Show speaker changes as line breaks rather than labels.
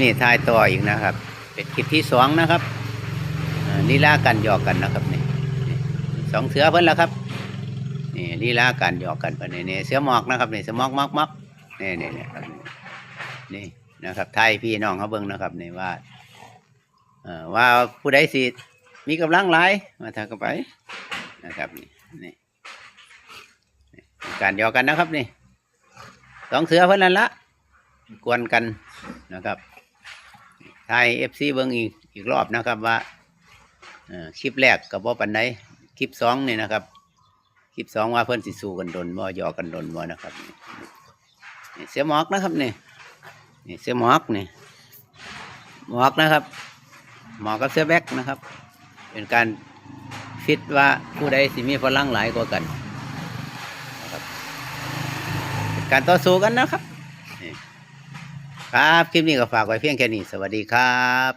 นี่ทายต่ออีกนะครับ เป็นคลิปที่สองนะครับอ่ลีลากันหยอกกันนะครับนี่สองเสือเพิ่นแล้วครับนี่ลีลากันหยอกกันเพิ่นนี่นี่เสือหมอกนะครับนี่เสือหมอกมอกมอกนี่นี่นี่ครับนี่นะครับไทยพี่น้องเขาเบิ่งนะครับนี่ว่าว่าผู้ใดสิมีกำลังหลายมาทางกันไปนะครับนี่นี่นี่การหยอกกันนะครับนี่สองเสือเพิ่นนั่นละกวนกันนะครับ ไทยเอฟซีเบิ้งอีกอีกรอบนะครับว่าคลิปแรกกับว่าปันไดคลิปสองนี่นะครับ คลิปสองว่าเพิ่นสิสู้กันดนบ่ยอกกันดนบ่นะครับนี่เสียหมอกนะครับนี่นี่เสียหมอกนี่หมอกนะครับ หมอกกับเสื้อแบ็กนะครับ เป็นการฟิตว่าผู้ใดสิมีพลังหลายกว่ากันนะครับการต่อสู้กันนะครับนี่ ครับ คลิปนี้ก็ฝากไว้เพียงแค่นี้ สวัสดีครับ